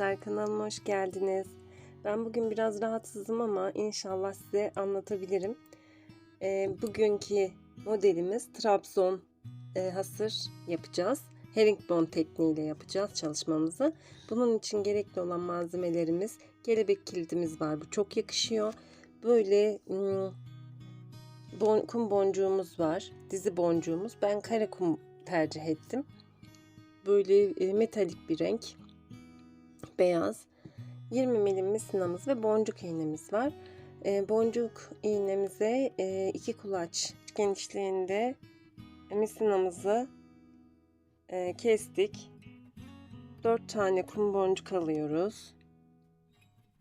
arkadaşlar kanalıma hoş geldiniz. Ben bugün biraz rahatsızım ama inşallah size anlatabilirim. Ee, bugünkü modelimiz Trabzon e, hasır yapacağız. Herringbone tekniğiyle yapacağız çalışmamızı. Bunun için gerekli olan malzemelerimiz kelebek kilidimiz var. Bu çok yakışıyor. Böyle hmm, bon, kum boncuğumuz var. Dizi boncuğumuz. Ben kare kum tercih ettim. Böyle e, metalik bir renk beyaz. 20 milim misinamız ve boncuk iğnemiz var. E, boncuk iğnemize e, iki kulaç genişliğinde misinamızı e, kestik. 4 tane kum boncuk alıyoruz.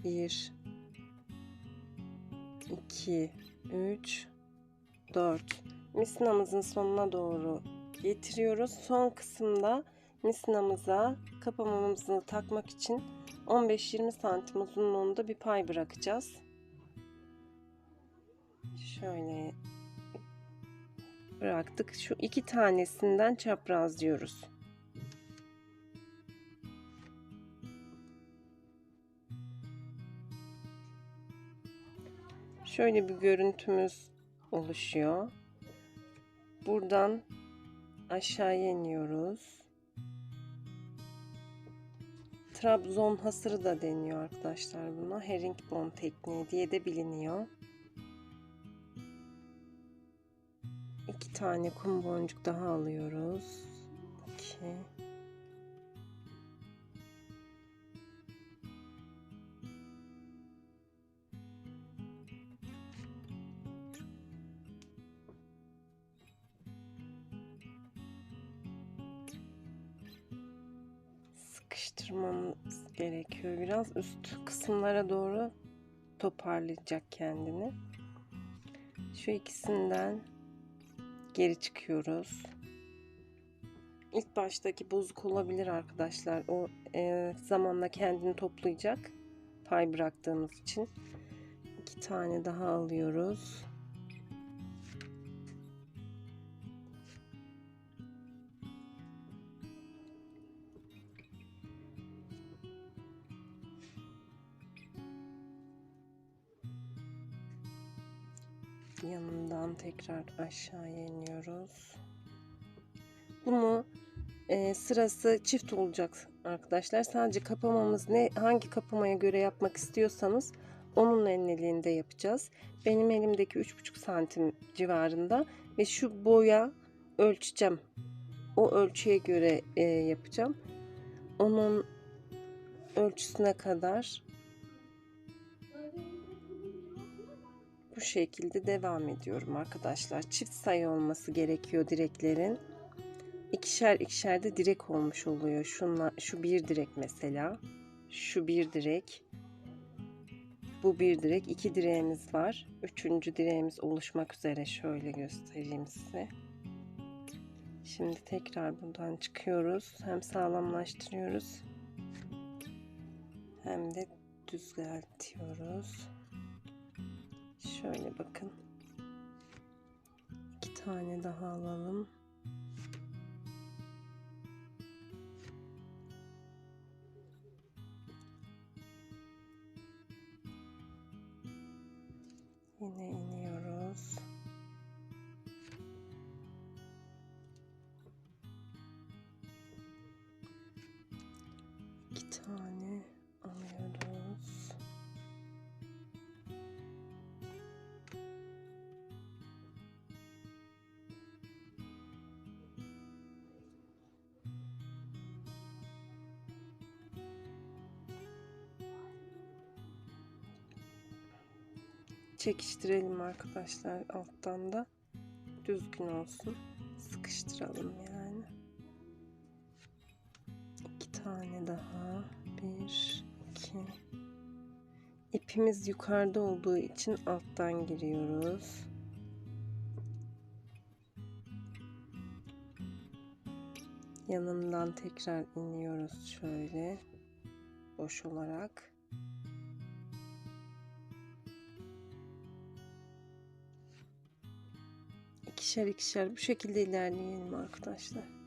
1 2 3 4 misinamızın sonuna doğru getiriyoruz. Son kısımda misinamıza kapamamızı takmak için 15-20 santim uzunluğunda bir pay bırakacağız. Şöyle bıraktık. Şu iki tanesinden çaprazlıyoruz. Şöyle bir görüntümüz oluşuyor. Buradan aşağıya iniyoruz. Trabzon hasırı da deniyor arkadaşlar buna. Herringbone tekniği diye de biliniyor. İki tane kum boncuk daha alıyoruz. İki. Üst kısımlara doğru toparlayacak kendini. Şu ikisinden geri çıkıyoruz. İlk baştaki bozuk olabilir arkadaşlar. O e, zamanla kendini toplayacak pay bıraktığımız için. İki tane daha alıyoruz tekrar aşağıya iniyoruz. Bunu e, sırası çift olacak arkadaşlar. Sadece kapamamız ne hangi kapamaya göre yapmak istiyorsanız onun enliliğinde yapacağız. Benim elimdeki 3,5 santim civarında ve şu boya ölçeceğim. O ölçüye göre e, yapacağım. Onun ölçüsüne kadar şekilde devam ediyorum arkadaşlar. Çift sayı olması gerekiyor direklerin. İkişer ikişer de direk olmuş oluyor. Şunla, şu bir direk mesela. Şu bir direk. Bu bir direk. iki direğimiz var. Üçüncü direğimiz oluşmak üzere. Şöyle göstereyim size. Şimdi tekrar buradan çıkıyoruz. Hem sağlamlaştırıyoruz. Hem de düzeltiyoruz. Şöyle bakın. İki tane daha alalım. Yine iniyoruz. İki tane çekiştirelim arkadaşlar alttan da. Düzgün olsun. Sıkıştıralım yani. İki tane daha. Bir iki. İpimiz yukarıda olduğu için alttan giriyoruz. Yanından tekrar iniyoruz şöyle. Boş olarak ikişer ikişer bu şekilde ilerleyelim arkadaşlar.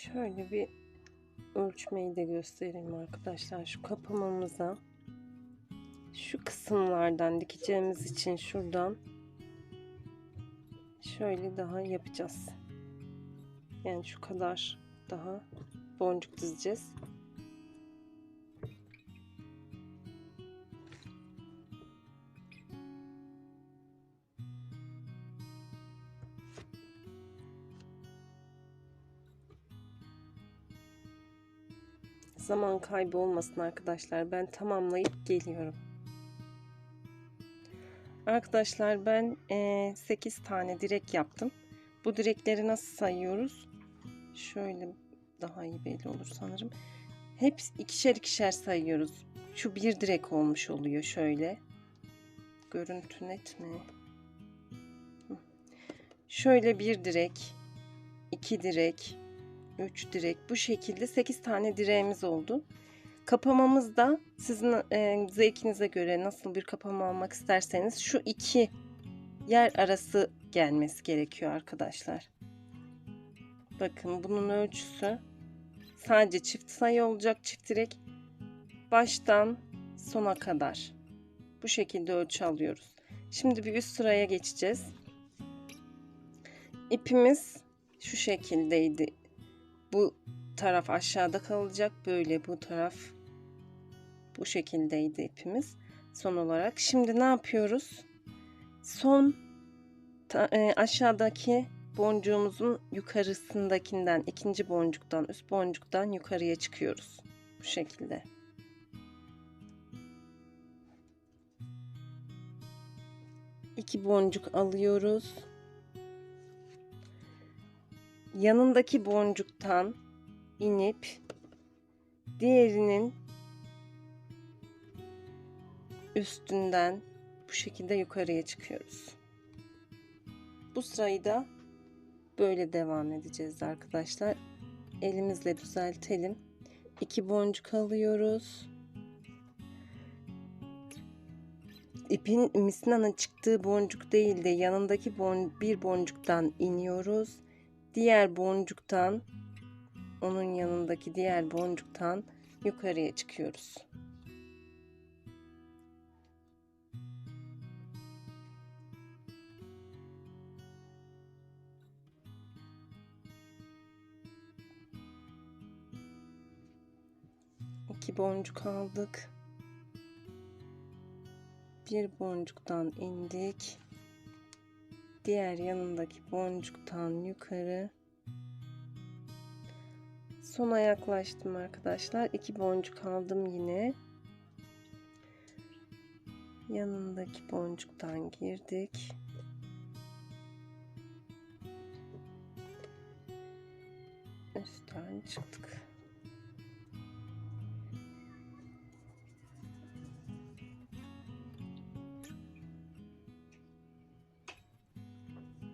Şöyle bir ölçmeyi de göstereyim arkadaşlar. Şu kapamamıza şu kısımlardan dikeceğimiz için şuradan şöyle daha yapacağız. Yani şu kadar daha boncuk dizeceğiz. Zaman kaybı olmasın arkadaşlar. Ben tamamlayıp geliyorum. Arkadaşlar ben e, 8 tane direk yaptım. Bu direkleri nasıl sayıyoruz? Şöyle daha iyi belli olur sanırım. Hep ikişer ikişer sayıyoruz. Şu bir direk olmuş oluyor şöyle. Görüntü net mi? Şöyle bir direk, iki direk, 3 direk bu şekilde 8 tane direğimiz oldu. Kapamamız da sizin e, zevkinize göre nasıl bir kapama almak isterseniz şu iki yer arası gelmesi gerekiyor arkadaşlar. Bakın bunun ölçüsü sadece çift sayı olacak çift direk baştan sona kadar bu şekilde ölçü alıyoruz. Şimdi bir üst sıraya geçeceğiz. İpimiz şu şekildeydi bu taraf aşağıda kalacak. Böyle bu taraf bu şekildeydi ipimiz. Son olarak. Şimdi ne yapıyoruz? Son ta, e, aşağıdaki boncuğumuzun yukarısındakinden ikinci boncuktan üst boncuktan yukarıya çıkıyoruz. Bu şekilde. İki boncuk alıyoruz yanındaki boncuktan inip diğerinin üstünden bu şekilde yukarıya çıkıyoruz. Bu sırayı da böyle devam edeceğiz arkadaşlar. Elimizle düzeltelim. İki boncuk alıyoruz. İpin misnanın çıktığı boncuk değil de yanındaki bon bir boncuktan iniyoruz diğer boncuktan onun yanındaki diğer boncuktan yukarıya çıkıyoruz. İki boncuk aldık. Bir boncuktan indik diğer yanındaki boncuktan yukarı. Sona yaklaştım arkadaşlar. İki boncuk aldım yine. Yanındaki boncuktan girdik. Üstten çıktık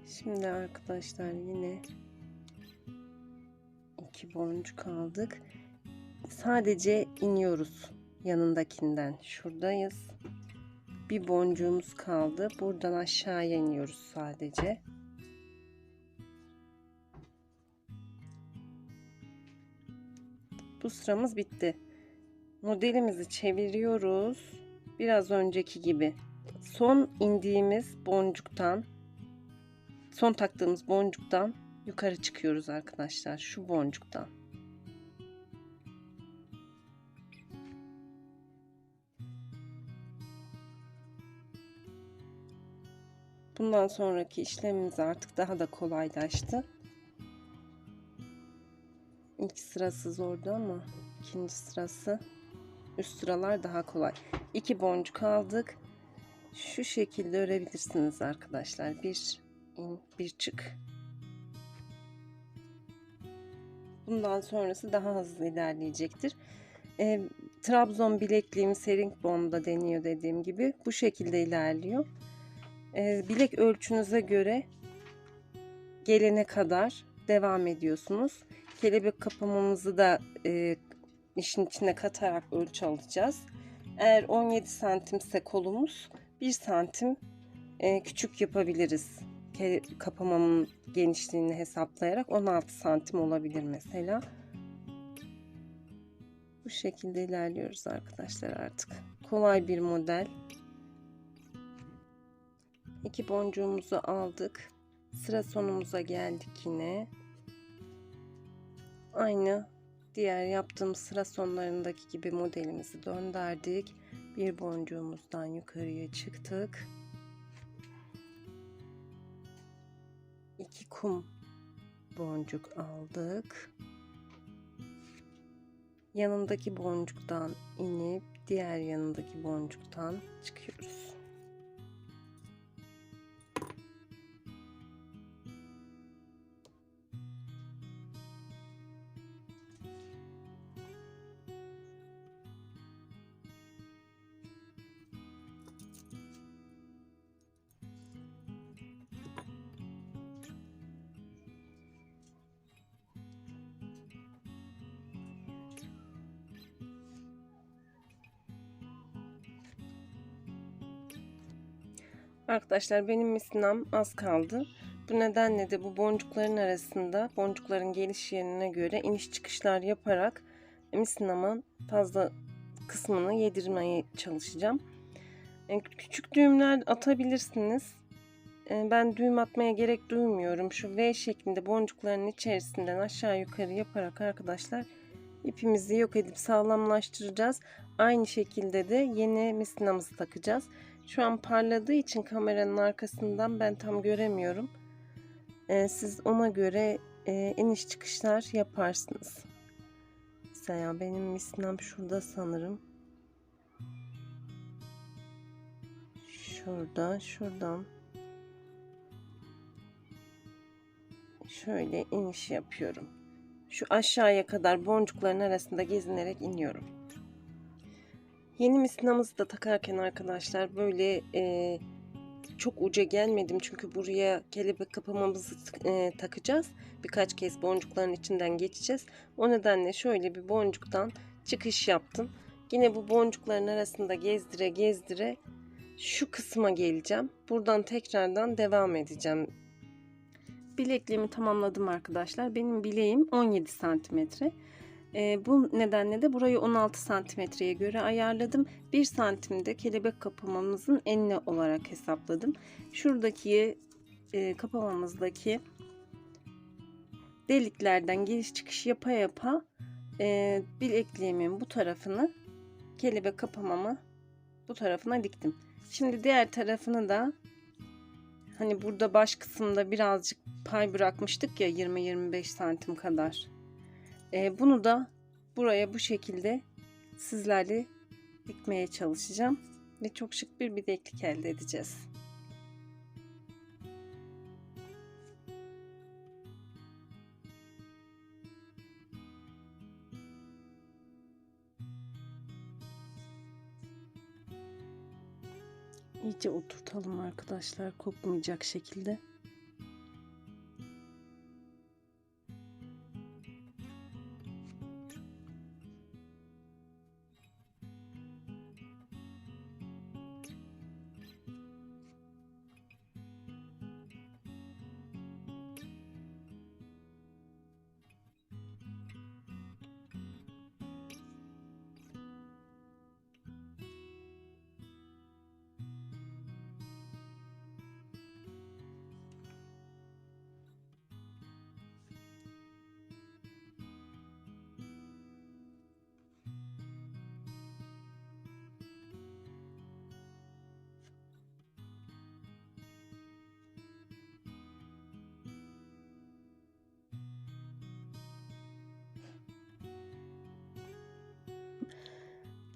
Şimdi arkadaşlar yine iki boncuk aldık. Sadece iniyoruz yanındakinden. Şuradayız. Bir boncuğumuz kaldı. Buradan aşağıya iniyoruz sadece. Bu sıramız bitti. Modelimizi çeviriyoruz. Biraz önceki gibi. Son indiğimiz boncuktan son taktığımız boncuktan yukarı çıkıyoruz arkadaşlar. Şu boncuktan. Bundan sonraki işlemimiz artık daha da kolaylaştı. İlk sırası zordu ama ikinci sırası üst sıralar daha kolay. İki boncuk aldık. Şu şekilde örebilirsiniz arkadaşlar. Bir in bir çık. Bundan sonrası daha hızlı ilerleyecektir. E, Trabzon bilekliğimiz herringbon'da deniyor dediğim gibi. Bu şekilde ilerliyor. E, bilek ölçünüze göre gelene kadar devam ediyorsunuz. Kelebek kapamamızı da e, işin içine katarak ölçü alacağız. Eğer 17 santimse kolumuz 1 santim e, küçük yapabiliriz kapamamın genişliğini hesaplayarak 16 santim olabilir mesela. Bu şekilde ilerliyoruz arkadaşlar artık. Kolay bir model. İki boncuğumuzu aldık. Sıra sonumuza geldik yine. Aynı diğer yaptığımız sıra sonlarındaki gibi modelimizi döndürdük. Bir boncuğumuzdan yukarıya çıktık. Kum boncuk aldık. Yanındaki boncuktan inip diğer yanındaki boncuktan çıkıyoruz. Arkadaşlar benim misinam az kaldı. Bu nedenle de bu boncukların arasında boncukların geliş yerine göre iniş çıkışlar yaparak misinamın fazla kısmını yedirmeye çalışacağım. E, Küçük düğümler atabilirsiniz. E, Ben düğüm atmaya gerek duymuyorum. Şu V şeklinde boncukların içerisinden aşağı yukarı yaparak arkadaşlar ipimizi yok edip sağlamlaştıracağız. Aynı şekilde de yeni misinamızı takacağız. Şu an parladığı için kameranın arkasından ben tam göremiyorum. Ee, siz ona göre e, iniş çıkışlar yaparsınız. Mesela benim misinam şurada sanırım. Şurada, şuradan. Şöyle iniş yapıyorum. Şu aşağıya kadar boncukların arasında gezinerek iniyorum. Yeni misinamızı da takarken arkadaşlar böyle e, çok uca gelmedim çünkü buraya kelebek kapamamızı e, takacağız. Birkaç kez boncukların içinden geçeceğiz. O nedenle şöyle bir boncuktan çıkış yaptım. Yine bu boncukların arasında gezdire gezdire şu kısma geleceğim. Buradan tekrardan devam edeceğim. Bilekliğimi tamamladım arkadaşlar. Benim bileğim 17 santimetre. E, bu nedenle de burayı 16 santimetreye göre ayarladım. 1 santimde kelebek kapamamızın enine olarak hesapladım. Şuradaki e, kapamamızdaki deliklerden giriş çıkış yapa yapa e, bilekliğimin bu tarafını kelebek kapamamı bu tarafına diktim. Şimdi diğer tarafını da hani burada baş kısımda birazcık pay bırakmıştık ya 20-25 santim kadar. E, bunu da buraya bu şekilde sizlerle dikmeye çalışacağım. Ve çok şık bir bileklik elde edeceğiz. İyice oturtalım arkadaşlar kopmayacak şekilde.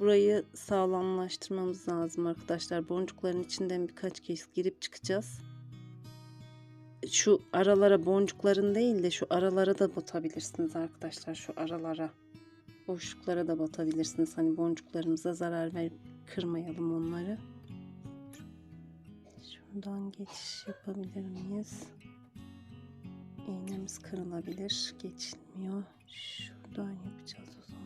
Burayı sağlamlaştırmamız lazım arkadaşlar. Boncukların içinden birkaç kez girip çıkacağız. Şu aralara boncukların değil de şu aralara da batabilirsiniz arkadaşlar. Şu aralara. Boşluklara da batabilirsiniz. Hani boncuklarımıza zarar verip kırmayalım onları. Şuradan geçiş yapabilir miyiz? İğnemiz kırılabilir. Geçilmiyor. Şuradan yapacağız o zaman.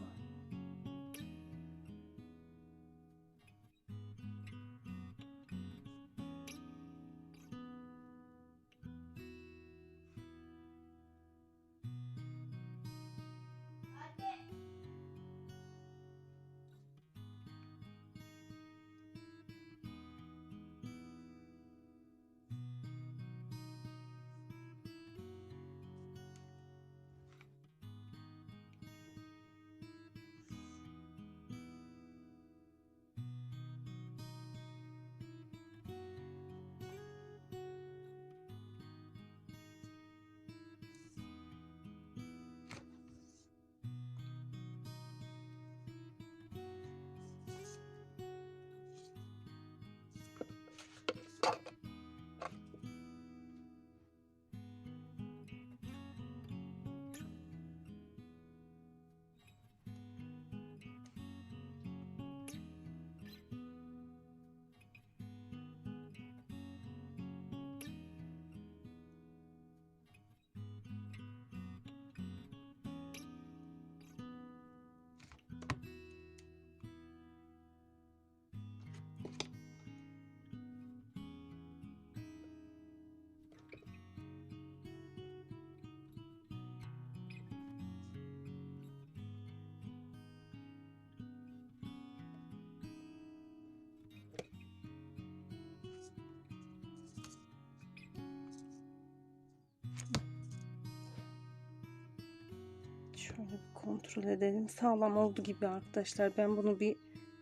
Şöyle bir kontrol edelim. Sağlam oldu gibi arkadaşlar. Ben bunu bir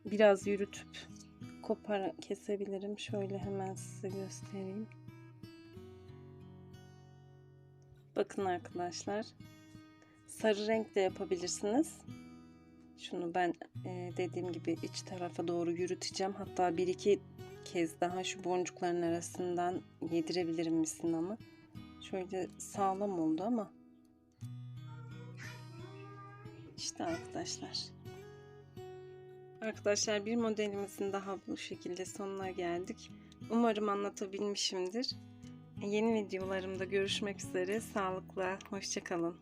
biraz yürütüp kopar kesebilirim. Şöyle hemen size göstereyim. Bakın arkadaşlar. Sarı renk de yapabilirsiniz. Şunu ben e, dediğim gibi iç tarafa doğru yürüteceğim. Hatta bir iki kez daha şu boncukların arasından yedirebilirim misinamı. Şöyle sağlam oldu ama. İşte arkadaşlar. Arkadaşlar bir modelimizin daha bu şekilde sonuna geldik. Umarım anlatabilmişimdir. Yeni videolarımda görüşmek üzere. Sağlıkla, hoşçakalın.